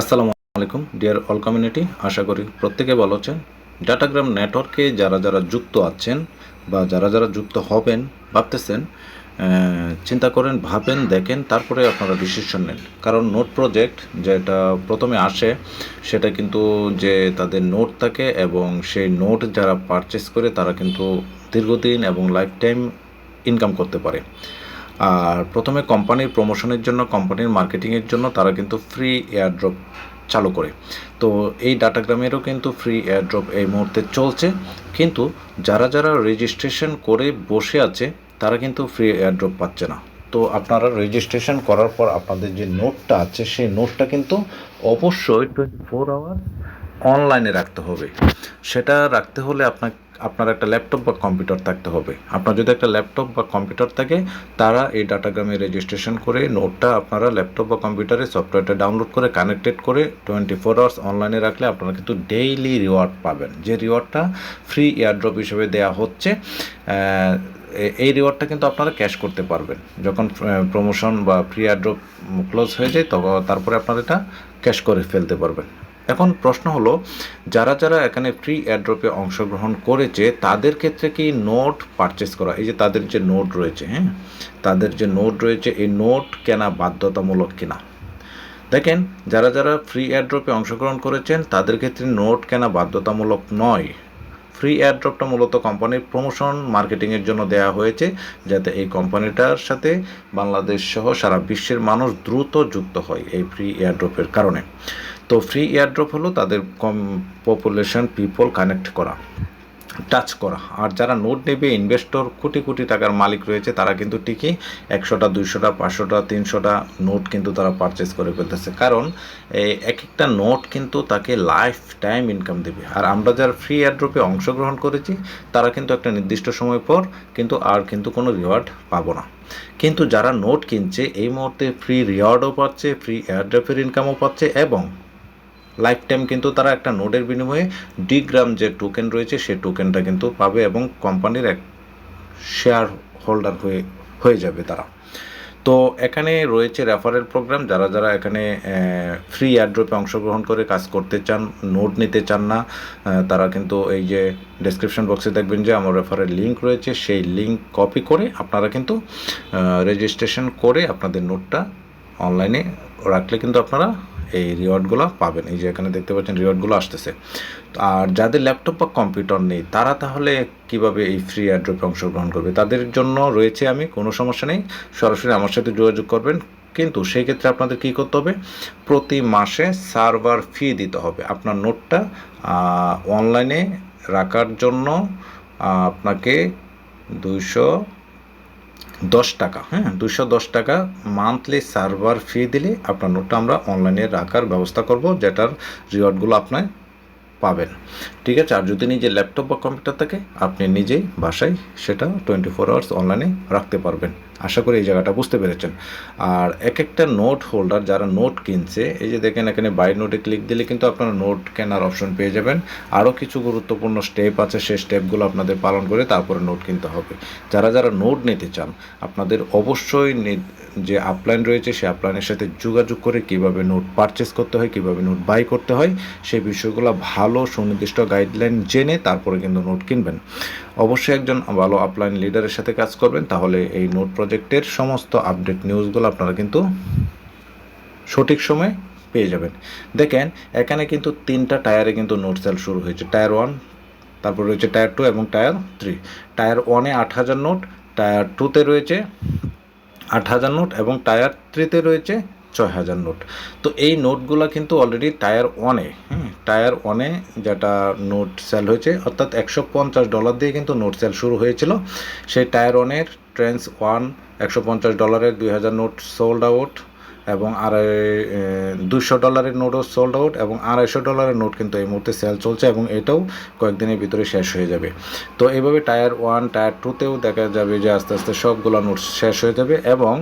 আসসালামু আলাইকুম, deer all community. আশা করি প্রত্যেকে ভালো আছেন। ডাটাগ্রাম নেটওয়ার্কে যারা যারা যুক্ত আছেন বা যারা যারা যুক্ত হবেন, ভাবতেছেন চিন্তা করেন, ভাবেন, দেখেন, তারপরে আপনারা ডিসিশন নেন। কারণ নোট প্রজেক্ট যেটা প্রথমে আসে, সেটা কিন্তু যে তাদের নোট থাকে এবং সেই নোট যারা পারচেস করে, তারা কিন্তু দীর্ঘদিন এবং লাইফ টাইম ইনকাম করতে পারে। আর প্রথমে কোম্পানির প্রমোশনের জন্য, কোম্পানির মার্কেটিংয়ের জন্য তারা কিন্তু ফ্রি এয়ারড্রপ চালু করে। তো এই ডাটাগ্রামেরও কিন্তু ফ্রি এয়ারড্রপ এই মুহূর্তে চলছে। কিন্তু যারা যারা রেজিস্ট্রেশন করে বসে আছে, তারা কিন্তু ফ্রি এয়ারড্রপ পাচ্ছে না। তো আপনারা রেজিস্ট্রেশন করার পর আপনাদের যে নোটটা আছে, সেই নোটটা কিন্তু অবশ্যই টোয়েন্টি ফোর আওয়ার অনলাইনে রাখতে হবে। সেটা রাখতে হলে আপনার আপনার একটা ল্যাপটপ বা কম্পিউটার থাকতে হবে। আপনার যদি একটা ল্যাপটপ বা কম্পিউটার থাকে, তারা এই ডাটাগ্রামে রেজিস্ট্রেশন করে নোটটা আপনারা ল্যাপটপ বা কম্পিউটারে, সফটওয়্যারটা ডাউনলোড করে কানেক্টেড করে টোয়েন্টি ফোর আওয়ার্স অনলাইনে রাখলে আপনারা কিন্তু ডেইলি রিওয়ার্ড পাবেন। যে রিওয়ার্ডটা ফ্রি এয়ারড্রপ হিসেবে দেওয়া হচ্ছে এই রিওয়ার্ডটা কিন্তু আপনারা ক্যাশ করতে পারবেন। যখন প্রমোশন বা ফ্রি এয়ারড্রপ ক্লোজ হয়ে যায়, তখন তারপরে আপনারা এটা ক্যাশ করে ফেলতে পারবেন। এখন প্রশ্ন হলো, যারা যারা এখানে ফ্রি এয়ারড্রপে অংশগ্রহণ করেছে, তাদের ক্ষেত্রে কি নোট পারচেস করা, এই যে তাদের যে নোট রয়েছে হ্যাঁ? তাদের যে নোট রয়েছে, এই নোট কেনা বাধ্যতামূলক কিনা? দেখেন, যারা যারা ফ্রি এয়ারড্রপে অংশগ্রহণ করেছেন, তাদের ক্ষেত্রে নোট কেনা বাধ্যতামূলক নয়। ফ্রি এয়ারড্রপটা মূলত কোম্পানির প্রমোশন মার্কেটিংয়ের জন্য দেওয়া হয়েছে, যাতে এই কোম্পানিটার সাথে বাংলাদেশ সহ সারা বিশ্বের মানুষ দ্রুত যুক্ত হয় এই ফ্রি এয়ারড্রপের কারণে। তো ফ্রি এয়ারড্রপ হলো তাদের কম পপুলেশন পিপল কানেক্ট করা টাচ করা। আর যারা নোট নেবে ইনভেস্টর কোটি কোটি টাকার মালিক রয়েছে, তারা কিন্তু ঠিকই একশোটা, দুইশোটা, পাঁচশোটা, তিনশোটা নোট কিন্তু তারা পারচেস করে ফেলতেছে। কারণ এক একটা নোট কিন্তু তাকে লাইফ টাইম ইনকাম দেবে। আর আমরা যারা ফ্রি এয়ারড্রপে অংশগ্রহণ করেছি, তারা কিন্তু একটা নির্দিষ্ট সময় পর কিন্তু আর কিন্তু কোনো রিওয়ার্ড পাবো না। কিন্তু যারা নোট কিনছে, এই মুহূর্তে ফ্রি রিওয়ার্ডও পাচ্ছে ফ্রি এয়ারড্রপের ইনকামও পাচ্ছে এবং লাইফ টাইম কিন্তু তারা একটা নোটের বিনিময়ে ডি গ্রাম যে টোকেন রয়েছে, সেই টোকেনটা কিন্তু পাবে এবং কোম্পানির এক শেয়ার হোল্ডার হয়ে হয়ে যাবে তারা। তো এখানে রয়েছে রেফারেল প্রোগ্রাম যারা যারা এখানে ফ্রি এয়ারড্রপে অংশগ্রহণ করে কাজ করতে চান, নোট নিতে চান না তারা কিন্তু এই যে ডেসক্রিপশন বক্সে দেখবেন যে আমার রেফারেল লিঙ্ক রয়েছে, সেই লিঙ্ক কপি করে আপনারা কিন্তু রেজিস্ট্রেশন করে আপনাদের নোটটা অনলাইনে রাখলে কিন্তু আপনারা এই রিওয়ার্ডগুলো পাবেন। এই যে এখানে দেখতে পাচ্ছেন রিওয়ার্ডগুলো আসতেছে। আর যাদের ল্যাপটপ বা কম্পিউটার নেই, তারা তাহলে কীভাবে এই ফ্রি এয়ারড্রপে অংশগ্রহণ করবে? তাদের জন্য রয়েছে আমি, কোনো সমস্যা নেই। সরাসরি আমার সাথে যোগাযোগ করবেন। কিন্তু সেই ক্ষেত্রে আপনাদের কী করতে হবে? প্রতি মাসে সার্ভার ফি দিতে হবে। আপনার নোটটা অনলাইনে রাখার জন্য আপনাকে দুইশো দশ টাকা হ্যাঁ দুশো দশ টাকা মান্থলি সার্ভার ফি দিলে আপনার নোটটা আমরা অনলাইনে রাখার ব্যবস্থা করব, যেটার রিওয়ার্ডগুলো আপনার পাবেন। ঠিক আছে, আর যদি নিজের ল্যাপটপ বা কম্পিউটার থাকে, আপনি নিজেই বাসায় সেটা টোয়েন্টি ফোর আওয়ার্স অনলাইনে রাখতে পারবেন। আশা করি এই জায়গাটা বুঝতে পেরেছেন। আর এক একটা নোট হোল্ডার যারা নোট কিনছে, এই যে দেখেন এখানে বাই নোটে ক্লিক দিলে কিন্তু আপনারা নোট কেনার অপশন পেয়ে যাবেন। আরও কিছু গুরুত্বপূর্ণ স্টেপ আছে, সেই স্টেপগুলো আপনাদের পালন করে তারপরে নোট কিনতে হবে। যারা যারা নোট নিতে চান, আপনাদের অবশ্যই যে আপলাইন রয়েছে, সেই আপলাইনের সাথে যোগাযোগ করে কীভাবে নোট পারচেস করতে হয়, কীভাবে নোট বাই করতে হয়, সেই বিষয়গুলো ভালো, সুনির্দিষ্ট গাইডলাইন জেনে তারপরে কিন্তু নোট কিনবেন। অবশ্যই একজন ভালো আপলাইন লিডারের সাথে কাজ করবেন, তাহলে এই নোট প্রজেক্টের সমস্ত আপডেট নিউজগুলো আপনারা কিন্তু সঠিক সময়ে পেয়ে যাবেন। দেখেন, এখানে কিন্তু তিনটা টায়ারে কিন্তু নোট সেল শুরু হয়েছে। টায়ার ওয়ান তারপর রয়েছে টায়ার টু এবং টায়ার থ্রি টায়ার ওয়ানে আট হাজার নোট টায়ার টুতে রয়েছে আট হাজার নোট এবং টায়ার থ্রিতে রয়েছে ছয় হাজার নোট। তো এই নোটগুলো কিন্তু অলরেডি টায়ার ওয়ানে হ্যাঁ টায়ার ওয়ানে যেটা নোট সেল হয়েছে, অর্থাৎ একশো পঞ্চাশ ডলার দিয়ে কিন্তু নোট সেল শুরু হয়েছিল। সেই টায়ার ওয়ানের ট্রেন্স ওয়ান একশো পঞ্চাশ ডলারের দুই হাজার নোট সোল্ড আউট এবং আড়াই দুশো ডলারের নোটও সোল্ড আউট এবং আড়াইশো ডলারের নোট কিন্তু এই মুহূর্তে সেল চলছে এবং এটাও কয়েকদিনের ভিতরে শেষ হয়ে যাবে। তো এইভাবে টায়ার ওয়ান টায়ার টুতেও দেখা যাবে যে আস্তে আস্তে সবগুলো নোট শেষ হয়ে যাবে এবং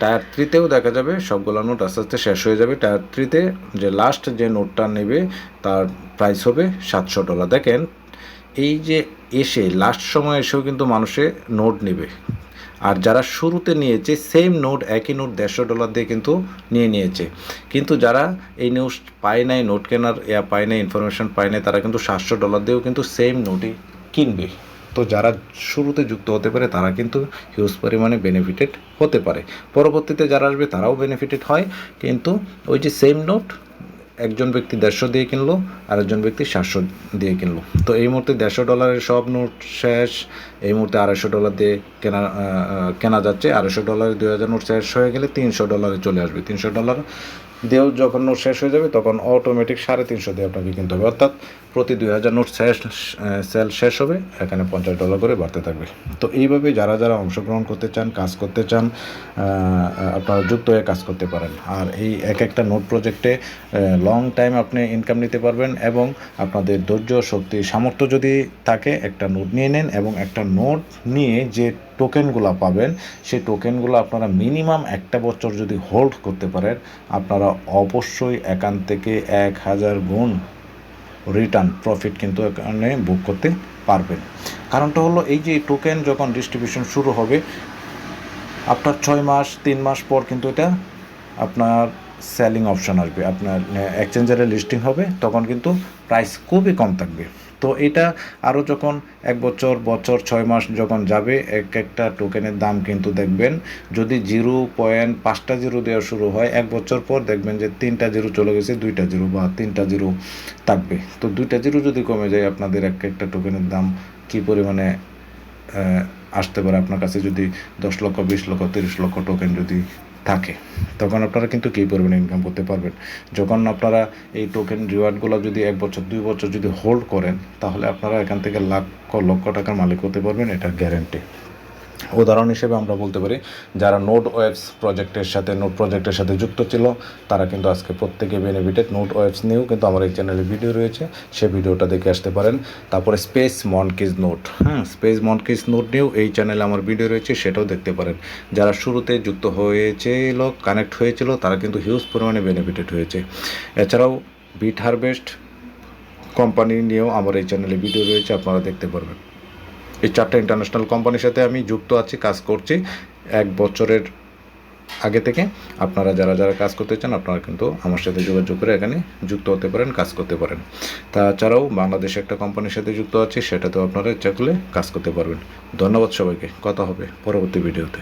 টায়ার থ্রিতেও দেখা যাবে সবগুলো নোট আস্তে আস্তে শেষ হয়ে যাবে। টায়ার থ্রিতে যে লাস্ট যে নোটটা নেবে তার প্রাইস হবে সাতশো ডলার। দেখেন, এই যে এসে লাস্ট সময় এসেও কিন্তু মানুষে নোট নেবে। আর যারা শুরুতে নিয়েছে সেম নোট, একই নোট, দেড়শো ডলার দিয়ে কিন্তু নিয়ে নিয়েছে। কিন্তু যারা এই নিউজ পায় নাই নোট কেনার ইয়া পায় নাই ইনফরমেশন পায় নাই, তারা কিন্তু সাতশো ডলার দিয়েও কিন্তু সেম নোটই কিনবে। তো যারা শুরুতে যুক্ত হতে পারে, তারা কিন্তু হিউজ পরিমাণে বেনিফিটেড হতে পারে। পরবর্তীতে যারা আসবে, তারাও বেনিফিটেড হয়। কিন্তু ওই যে সেম নোট একজন ব্যক্তি দেড়শো দিয়ে কিনলো আর একজন ব্যক্তি সাতশো দিয়ে কিনলো। তো এই মুহূর্তে দেড়শো ডলারের সব নোট শেষ, এই মুহূর্তে আড়াইশো ডলার দিয়ে কেনা কেনা যাচ্ছে। আড়াইশো ডলারে দুই হাজার নোট শেষ হয়ে গেলে তিনশো ডলারে চলে আসবে। তিনশো ডলার দিয়েও যখন নোট শেষ হয়ে যাবে, তখন অটোমেটিক সাড়ে তিনশো দিয়ে আপনাকে কিনতে হবে। অর্থাৎ প্রতি দুই হাজার নোট শেষ, সেল শেষ হবে, এখানে পঞ্চাশ ডলার করে বাড়তে থাকবে। তো এইভাবে যারা যারা অংশগ্রহণ করতে চান, কাজ করতে চান আপনারা যুক্ত হয়ে কাজ করতে পারেন। আর এই এক একটা নোট প্রজেক্টে লং টাইম আপনি ইনকাম নিতে পারবেন এবং আপনাদের ধৈর্য, শক্তি, সামর্থ্য যদি থাকে, একটা নোট নিয়ে নেন এবং একটা নোট নিয়ে যে টোকেনগুলো পাবেন, সেই টোকেনগুলো আপনারা মিনিমাম একটা বছর যদি হোল্ড করতে পারেন, আপনারা অবশ্যই এখান থেকে এক হাজার গুণ রিটার্ন প্রফিট কিন্তু এখানে বুক করতে পারবেন। কারণটা হলো এই যে টোকেন যখন ডিস্ট্রিবিউশন শুরু হবে, আপনার ছয় মাস, তিন মাস পর কিন্তু এটা আপনার সেলিং অপশন আসবে। আপনার এক্সচেঞ্জারে লিস্টিং হবে, তখন কিন্তু প্রাইস খুবই কম থাকবে। তো এটা আরও যখন এক বছর বছর ছয় মাস যখন যাবে, এক একটা টোকেনের দাম কিন্তু দেখবেন যদি জিরো পয়েন্ট পাঁচটা জিরো দেওয়া শুরু হয়, এক বছর পর দেখবেন যে তিনটা জিরো চলে গেছে, দুইটা জিরো বা তিনটা জিরো থাকবে। তো দুইটা জিরো যদি কমে যায়, আপনাদের এক একটা টোকেনের দাম কী পরিমাণে আসতে পারে আপনার কাছে? যদি দশ লক্ষ, বিশ লক্ষ, তিরিশ লক্ষ টোকেন যদি থাকে, তখন আপনারা কিন্তু কী পরিমাণে ইনকাম করতে পারবেন? যখন আপনারা এই টোকেন রিওয়ার্ডগুলো যদি এক বছর, দুই বছর যদি হোল্ড করেন, তাহলে আপনারা এখান থেকে লাখ, লক্ষ টাকার মালিক হতে পারবেন, এটা গ্যারেন্টি উদাহরণ হিসেবে আমরা বলতে পারি, যারা নোট ওয়েবস প্রজেক্টের সাথে নোট প্রজেক্টের সাথে যুক্ত ছিল, তারা কিন্তু আজকে প্রত্যেকে বেনিফিটেড নোট ওয়েবস নিয়েও কিন্তু আমার এই চ্যানেলে ভিডিও রয়েছে। সেই ভিডিওটা দেখে আসতে পারেন। তারপরে স্পেস মনকিজ নোট হ্যাঁ স্পেস মনকিজ নোট নিয়েও এই চ্যানেলে আমার ভিডিও রয়েছে, সেটাও দেখতে পারেন। যারা শুরুতে যুক্ত হয়েছিল কানেক্ট হয়েছিল, তারা কিন্তু হিউজ পরিমাণে বেনিফিটেড হয়েছে। এছাড়াও বিট হারভেস্ট কোম্পানি নিয়েও আমার এই চ্যানেলে ভিডিও রয়েছে, আপনারা দেখতে পারবেন। এই চারটা ইন্টারন্যাশনাল কোম্পানির সাথে আমি যুক্ত আছি, কাজ করছি। এক বছরের আগে থেকে আপনারা যারা যারা কাজ করতে চান, আপনারা কিন্তু আমার সাথে যোগাযোগ করে এখানে যুক্ত হতে পারেন, কাজ করতে পারেন। তাছাড়াও বাংলাদেশে একটা কোম্পানির সাথে যুক্ত আছে, সেটাতেও আপনারা ইচ্ছা করলে কাজ করতে পারবেন। ধন্যবাদ সবাইকে, কথা হবে পরবর্তী ভিডিওতে